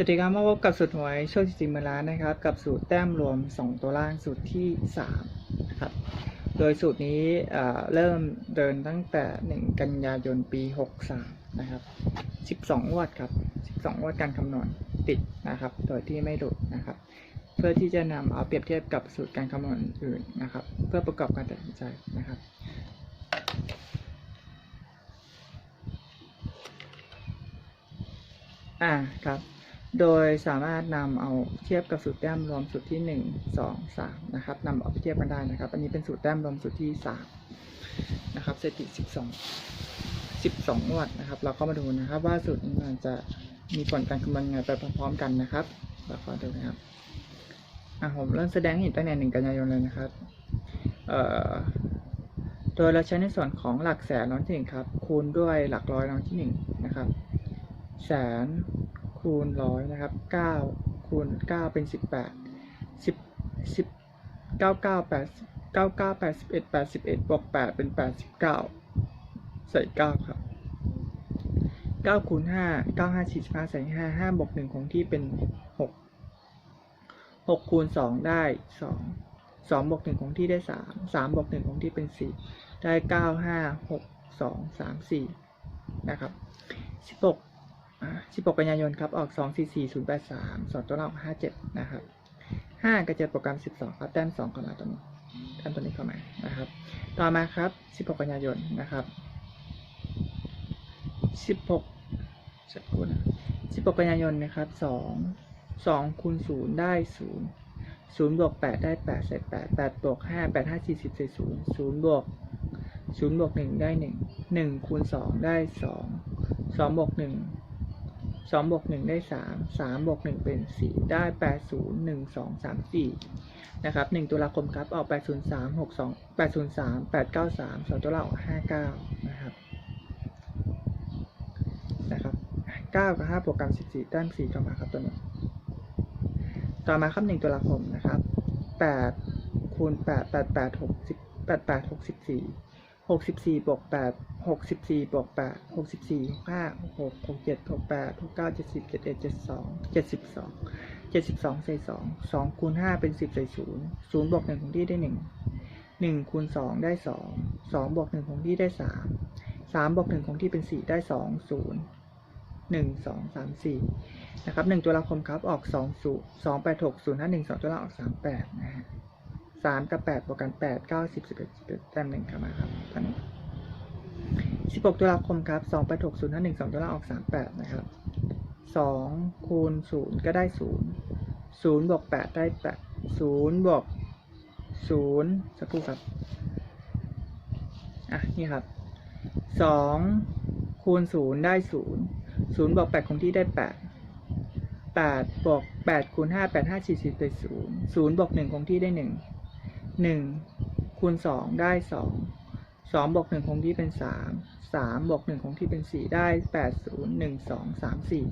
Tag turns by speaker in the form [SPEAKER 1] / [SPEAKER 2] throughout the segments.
[SPEAKER 1] สวัสดีครับมาพบกับสูตรหวยโชคจริงมาล้านนะครับ กับสูตรแต้มรวม 2 ตัวล่างสูตรที่3นะครับโดยสูตรนี้เริ่มเดินตั้งแต่ 1 กันยายนปี 63 นะครับ 12งวดครับ 12งวดการคำนวณติดนะครับ โดยที่ไม่หลุดนะครับ เพื่อที่จะนำเอาเปรียบเทียบกับสูตรการคำนวณอื่นนะครับ เพื่อประกอบการตัดสินใจนะครับอ่าครับ โดยสามารถนำเอาเทียบกับสูตรแต้มรวมสูตรที่หนึ่งสองสามนะครับนำเอาไปเทียบกันได้นะครับ อันนี้เป็นสูตรแต้มรวมสูตรที่สามนะครับสถิติสิบสองสิบสองงวดนะครับ เราก็มาดูนะครับว่าสูตรนี้มันจะมีผลการคำนวณยังไงไปพร้อมๆกันนะครับเราก็ดูนะครับอะผมเริ่มแสดงให้เห็นตั้งแต่หนึ่งกันยายนเลยนะครับเอ่อโดยเราใช้ในส่วนของหลักแสนร้อยที่หนึ่งครับ คูณด้วยหลักร้อยร้อยที่หนึ่งนะครับ แสน คูณร้อยนะครับเก้าคูณเก้าเป็นสิบแปดสิบสิบเก้าเก้าแปดเก้าเก้าแปดสิบเอ็ดแปดสิบเอ็ดบวกแปดเป็นแปดสิบเก้าใส่เก้าครับเก้าคูณห้าเก้าห้าสี่สิบห้าใส่ห้าห้าบวกหนึ่งของที่เป็นหกหกคูณสองได้สองสองบวกหนึ่งของที่ได้สามสามบวกหนึ่งของที่เป็นสี่ได้เก้าห้าหกสองสามสี่นะครับสิบหก 16 กันยายนครับ ออก 2 4 4 0 8 3 2ตัวเรา57 นะครับ 5ก็เจอโปรแกรม 12 ครับแต้ม2เข้ามาตัวนี้แต้มตัวนี้เข้ามานะครับ ต่อมาครับ 16 กันยายนนะครับ 16สักครู่นะ16 กันยายนนะครับ 2 2คูณ0ได้ 0 0บวก8ได้8ใส่8 8บวก5 8 5 40ใส่0 0บวก0บวก1ได้ 1 1คูณ2ได้ 2 2บวก1 สองบวกหนึ่งได้สามสามบวกหนึ่งเป็นสี่ได้แปดศูนย์หนึ่งสองสามสี่นะครับหนึ่งตุลาคมครับออกแปดศูนย์สามหกสองแปดศูนย์สามแปดเก้าสามสองตัวเราออกห้าเก้านะครับนะครับเก้ากับห้าโปรแกรมสิบสี่แต้สี่เข้ามาครับตัวนี้ต่อมาครับหนึ่งตุลาคมนะครับแปดคูณแปดแปดแปดหกสิบแปดแปดหกสิบสี่ หกสิบสี่บวกแปดหกสิบสี่บวกแปดหกสิบสี่หกห้าหกหกหกเจ็ดหกแปดหกเก้าเจ็ดสิบเจ็ดเอ็ดเจ็ดสองเจ็ดสิบสองเจ็ดสิบสองใส่สองสองคูณห้าเป็นสิบใส่ศูนย์ศูนย์บวกหนึ่งของที่ได้หนึ่งหนึ่งคูณสองได้สองสองบวกหนึ่งของที่ได้สามสามบวกหนึ่งของที่เป็นสี่ได้สองศูนย์หนึ่งสองสามสี่นะครับหนึ่งตุลาคมครับออกสองศูนย์สองแปดหกศูนย์ห้าหนึ่งสองตัวละออกสามแปดนะฮะ สามกับแปดบวกกันแปดเก้าสิบสิบเอ็ดสิบเอ็ดแต้มหนึ่งครับมาครับตอนนี้สิบหกตุลาคมครับสองแปดหกศูนย์ห้าหนึ่งสองตุลาออกสามแปดนะครับสองคูณศูนย์ก็ได้ศูนย์ศูนย์บวกแปดได้แปดศูนย์บวกศูนย์สักครู่ครับ อะ นี่ครับสองคูณศูนย์ได้ศูนย์ศูนย์บวกแปดคงที่ได้แปดแปดบวกแปดคูณห้าแปดห้าสี่สิบเป็นศูนย์ศูนย์บวกหนึ่งคงที่ได้หนึ่ง 1 1คูณ2ได้2สองบวกหนึ่งคงที่เป็นสามสามบวกหนึ่งคงที่เป็นสี่ได้แปดศูนย์หนึ่งสองสามสี่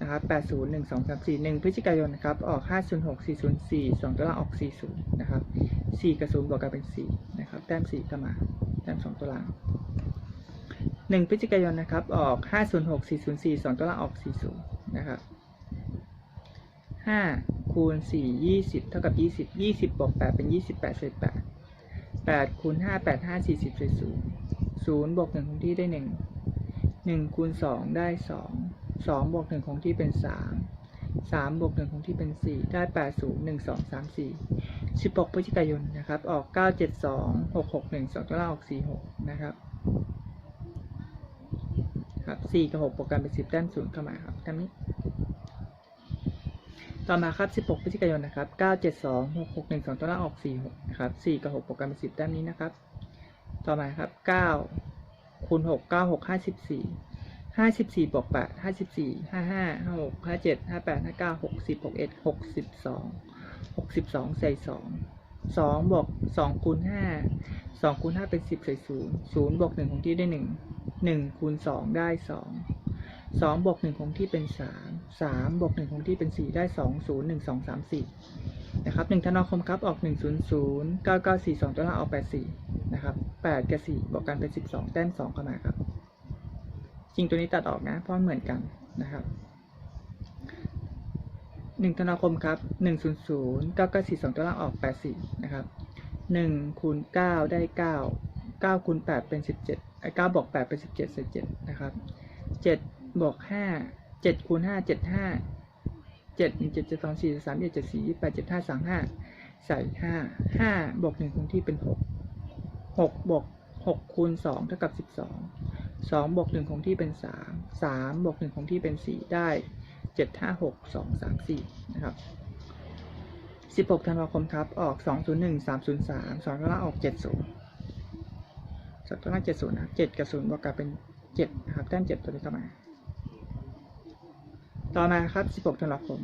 [SPEAKER 1] นะครับแปดศูนย์หนึ่งสองสามสี่หนึ่งพฤศจิกายนนะครับ ออกห้าศูนย์หกสี่ศูนย์สี่สองตัวล่างออกสี่ศูนย์นะครับสี่กับศูนย์บวกกันเป็นสี่นะครับ แต้มสี่ก็มา แต้มสองตัวล่างหนึ่งพฤศจิกายนนะครับ ออกห้าศูนย์หกสี่ศูนย์สี่สองตัวล่างออกสี่ศูนย์นะครับห้า คูณสี่ยี่สิบเท่ากับยี่สิบยี่สิบบวกแปดเป็นยี่สิบแปดเศษแปดแปดคูณห้าแปดห้าสี่สิบเศษศูนย์ศูนย์บวกหนึ่งคงที่ได้หนึ่งหนึ่งคูณสองได้สองสองบวกหนึ่งคงที่เป็นสามสามบวกหนึ่งคงที่เป็นสี่ได้แปดศูนย์หนึ่งสองสามสี่สิบหกพฤศจิกายนนะครับ ออกเก้าเจ็ดสองหกหกหนึ่งสองตัวล่าออกสี่หกนะครับครับสี่กับหกโปรแกรมเป็นสิบแต้มศูนย์เข้ามาครับแต้มนี้ ต่อมาครับสิบหกพฤศจิกายนนะครับเก้าเจ็ดสองหกหนึ่งสองตัวล่าออกสี่หกนะครับสี่กับหกโปรแกรมเป็นสิบแต้มนี้นะครับ ต่อมาครับเก้าคูณหกเก้าหกห้าสิบสี่ห้าสิบสี่บวกแปดห้าสิบสี่ห้าห้าห้าหกห้าเจ็ดห้าแปดห้าเก้าหกสิบหกเอ็ดหกสิบสองหกสิบสองใส่สองสองบวกสองคูณห้าสองคูณห้าเป็นสิบใส่ศูนย์ศูนย์บวกหนึ่งของที่ได้หนึ่งหนึ่งคูณสองได้สองสองบวกหนึ่งคงที่เป็นสามสามบวกหนึ่งคงที่เป็นสี่ได้สองศูนย์หนึ่งสองสามสี่นะครับหนึ่งธันวาคมครับออกหนึ่งศูนย์ศูนย์เก้าเก้าสี่สองตัวล่างออกแปดสี่นะครับแปดกับสี่บวกกันเป็นสิบสองแต้มสองเข้ามาครับ จริงตัวนี้ตัดออกนะ เพราะเหมือนกันนะครับหนึ่งธันวาคมครับหนึ่งศูนย์ศูนย์เก้าเก้าสี่สองตัวล่างออกแปดสี่นะครับหนึ่งคูณเก้าได้เก้าเก้าคูณแปดเป็นสิบเจ็ดไอ้เก้าบวกแปดเป็นสิบเจ็ดเศษเจ็ดนะครับเจ็ดบวกห้า เจ็ดคูณห้าเจ็ดห้าเจ็ดหนึ่งเจ็ดเจ็ดสองสี่สามเจ็ดเจ็ดสี่ยี่แปดเจ็ดห้าสามห้าใส่ห้าห้าบวกหนึ่งคงที่เป็นหกหกบวกหกคูณสองเท่ากับสิบสองสองบวกหนึ่งคงที่เป็นสามสามบวกหนึ่งคงที่เป็นสี่ได้เจ็ดห้าหกสองสามสี่นะครับสิบหกธันวาคมครับออกสองศูนย์หนึ่งสามศูนย์สามสองตัวล่างออกเจ็ดศูนย์สองตัวล่างเจ็ดศูนย์นะเจ็ดกับศูนย์บวกกันเป็นเจ็ดนะครับแต้มเจ็ดตัวนี้เข้ามา ต่อมาครับ 16ธันวาคม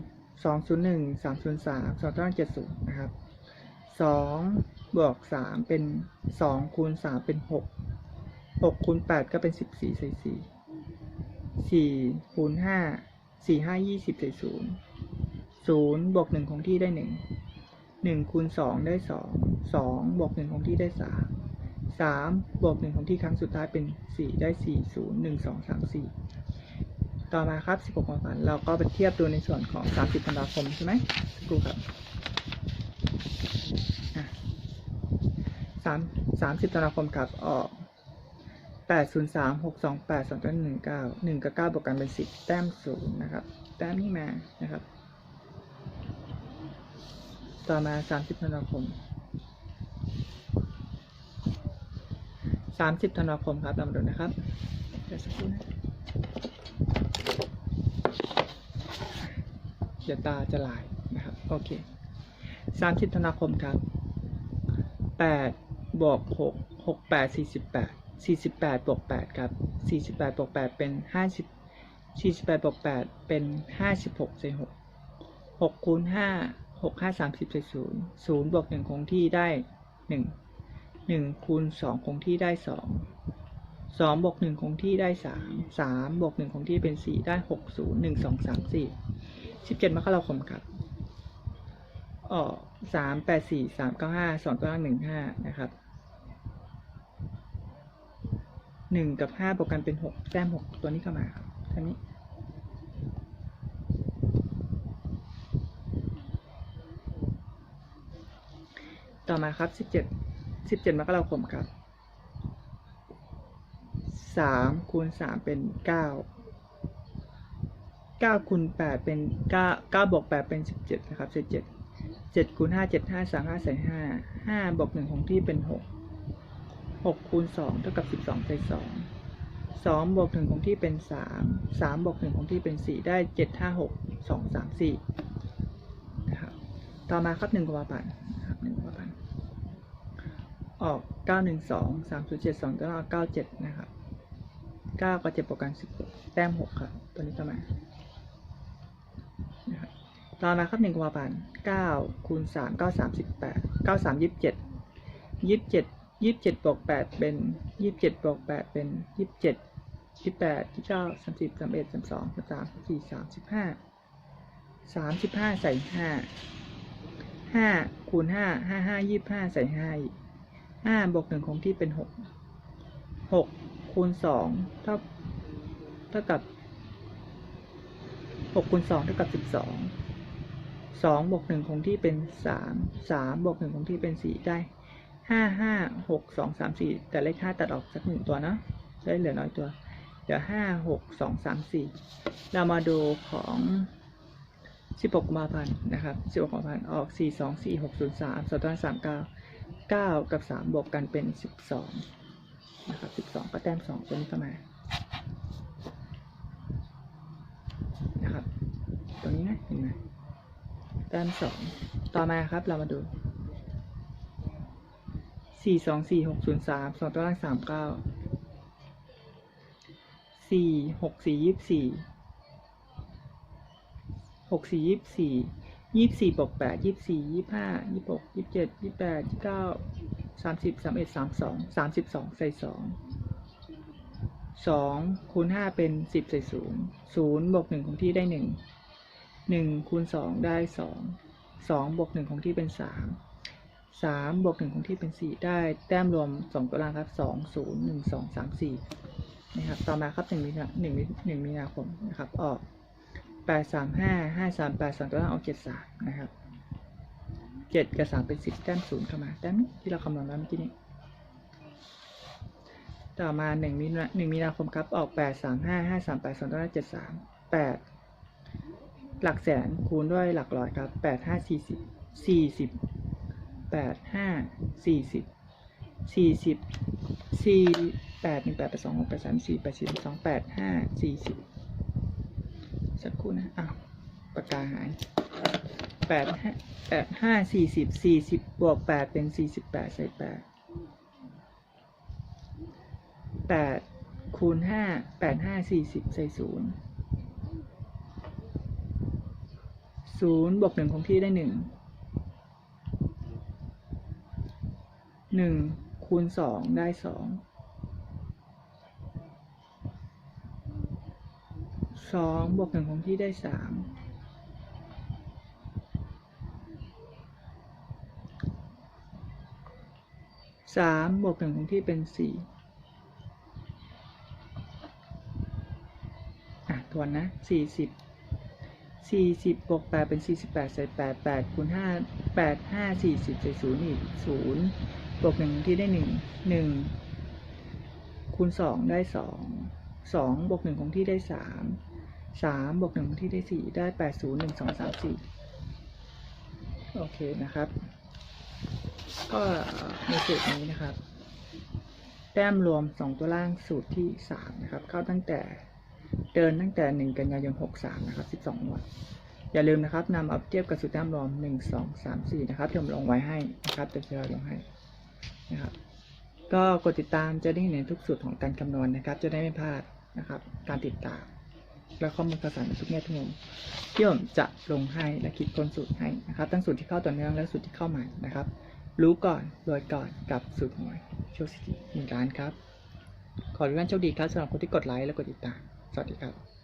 [SPEAKER 1] 201 303 2970 นะครับ 2 บวก 3 เป็น 2 คูณ 3 เป็น 6 6คูณ 8 ก็เป็น 14 44 4คูณ 5 4 5 20 40 0บวก 1 คงที่ได้ 1 1คูณ2ได้ 2 2บวก1คงที่ได้ 3 3บวก1คงที่ครั้งสุดท้ายเป็น 4 ได้ 4 0 1 2 3 4 ต่อมาครับสิบหกวันฝันเราก็ไปเทียบดูในส่วนของสามสิบธันวาคมใช่ไหมสักครูครับอะสามสามสิบธันวาคมครับออกแปดศูนย์สามหกสองแปดสองต้นหนึ่งเก้าหนึ่งกับเก้าบวกกันเป็นสิบแต้มศูนย์นะครับ แต้มนี้มานะครับ ต่อมาสามสิบธันวาคมสามสิบธันวาคมครับเรามาดูนะครับเดี๋ยวสักครู่นะ ดี๋ยวตาจะลายนะครับโอเคสามสิบธันวาคมครับแปดบวกหกหกแปดสี่สิบแปดสี่สิบแปดบวกแปดครับสี่สิบแปดบวกแปดเป็นห้าสิบสี่สิบแปดบวกแปดเป็นห้าสิบหกใส่หกหกคูณห้าหกห้าสามสิบใส่ศูนย์ศูนย์บวกหนึ่งคงที่ได้หนึ่งหนึ่งคูณสองคงที่ได้สองสองบวกหนึ่งคงที่ได้สามสามบวกหนึ่งคงที่เป็นสี่ได้หกศูนย์หนึ่งสองสามสี่ สิบเจ็ดมกราคมครับออกสามแปดสี่สามเก้าห้าสองตัวล่าหนึ่งห้านะครับหนึ่งกับห้าบวกกันเป็นหกแต้มหกตัวนี้เข้ามาครับท่านี้ ต่อมาครับสิบเจ็ดสิบเจ็ดมกราคมครับสามคูณสามเป็นเก้า เก้าคูณแปดเป็นเก้าเก้าบวกแปดเป็นสิบเจ็ดนะครับสิบเจ็ดเจ็ดคูณห้าเจ็ดห้าสามห้าใส่ห้าห้าบวกหนึ่งของที่เป็นหกหกคูณสองเท่ากับสิบสองใส่สองสองบวกหนึ่งของที่เป็นสามสามบวกหนึ่งของที่เป็นสี่ได้เจ็ดห้าหกสองสามสี่นะครับต่อมาครับหนึ่งกุมภาพันธ์นะครับหนึ่งกุมภาพันธ์ออก912 3072ตัวล่าง97นะครับ9กับ7โปรแกรม16แต้ม6ครับตัวนี้ต่อมา ต่อมาครับหนึ่งกว่าพันเก้าคูณสามเก้าสามสิบแปดเก้าสามยี่สิบเจ็ดยี่สิบเจ็ดยี่สิบเจ็ดบวกแปดเป็นยี่สิบเจ็ดบวกแปดเป็นยี่สิบเจ็ดยี่สิบแปดยี่เก้าสามสิบสามเอ็ดสามสองสามสามสี่สามสิบห้าสามสิบห้าใส่ห้าห้าคูณห้าห้าห้ายี่สิบห้าใส่ห้าห้าบวกหนึ่งคงที่เป็นหกหกคูณสองเท่าเท่ากับหกคูณสองเท่ากับสิบสอง สองบวกหนึ่งคงที่เป็นสามสามบวกหนึ่งคงที่เป็นสี่ได้ห้าห้าหกสองสามสี่แต่เลขห้าตัดออกสักหนึ่งตัวเนาะจะได้เหลือน้อยตัวเดี๋ยวห้าหกสองสามสี่เรามาดูของสิบหกกุมภาพันธ์นะครับสิบหกกุมภาพันธ์ออกสี่สองสี่หกศูนย์สามสองตัวสามเก้าเก้ากับสามบวกกันเป็นสิบสองนะครับสิบสองก็แต้มสองตัวนี้เข้ามานะครับตรงนี้นะเห็นไหม แต้มสอง ต่อมาครับเรามาดูสี่สองสี่หกศูนย์สามสองตัวล่างสามเก้าสี่หกสี่ยี่สี่หกสี่ยี่สี่ยี่สี่บวกแปดยี่สี่ยี่ห้ายี่หกยี่เจ็ดยี่แปดยี่เก้าสามสิบสามเอ็ดสามสองสามสิบสองใส่สองสองคูณห้าเป็นสิบใส่ศูนย์ศูนย์บวกหนึ่งของที่ได้หนึ่ง หนึ่งคูณสองได้สองสองบวกหนึ่งของที่เป็นสามสามบวกหนึ่งของที่เป็นสี่ได้แต้มรวมสองตัวล่างครับสองศูนย์หนึ่งสองสามสี่นะครับต่อมาครับหนึ่งมีนาหนึ่งมีหนึ่งมีนาคมนะครับออกแปดสามห้าห้าสามแปดสองตัวล่างเอาเจ็ดสามนะครับเจ็ดกับสามเป็นสิบแต้มศูนย์เข้ามาแต้มที่เราคำนวณไว้เมื่อกี้นี้ต่อมาหนึ่งมีนาหนึ่งมีนาคมครับออกแปดสามห้าห้าสามแปดสองตัวล่างเจ็ดสามแปด หลักแสนคูณด้วยหลักร้อยครับแปดห้าสี่สิบสี่สิบแปดห้าสี่สิบสี่สิบสี่แปดหนึ่งแปดแปดสองหกแปดสามสี่แปดสี่สองแปดห้าสี่สิบสักครู่นะอ้าวปากกาหายแปดห้าแปดห้าสี่สิบสี่สิบบวกแปดเป็นสี่สิบแปดใส่แปดแปดคูณห้าแปดห้าสี่สิบใส่ศูนย์ ศูนย์บวกหนึ่งคงที่ได้หนึ่งหนึ่งคูณสองได้สองสองบวกหนึ่งคงที่ได้สามสามบวกหนึ่งคงที่เป็นสี่อะทวนนะสี่สิบ สี่สิบบวกแปดเป็นสี่สิบแปดใส่แปดแปดคูณห้าแปดห้าสี่สิบใส่ศูนย์อีกศูนย์บวกหนึ่งคงที่ได้หนึ่งหนึ่งคูณสองได้สองสองบวกหนึ่งคงที่ได้สามสามบวกหนึ่งคงที่ได้สี่ได้แปดศูนย์หนึ่งสองสามสี่โอเคนะครับ ก็ในสูตรนี้นะครับ แต้มรวมสองตัวล่างสูตรที่สามนะครับ เข้าตั้งแต่ เดินตั้งแต่หนึ่งกันยายนหกสามนะครับสิบสองวัน อย่าลืมนะครับนำเอาเทียบกับสูตรแต้มรวมหนึ่งสองสามสี่นะครับที่ผมลงไว้ให้นะครับเดี๋ยวจะลงให้นะครับ ก็กดติดตามจะได้เห็นทุกสูตรของการคำนวณนะครับ จะได้ไม่พลาดนะครับ การติดตาม และข้อมูลข่าวสารในทุกแง่ทุกมุมที่ผมจะลงให้และคิดค้นสูตรให้นะครับทั้งสูตรที่เข้าต่อเนื่องและสูตรที่เข้าใหม่นะครับ รู้ก่อนรวยก่อนกับสูตรหวยโชคสิทธิ์หนึ่งล้านครับขอให้ทุกท่านโชคดีครับสำหรับคนที่กดไลค์และกดติดตาม สวัสดีครับ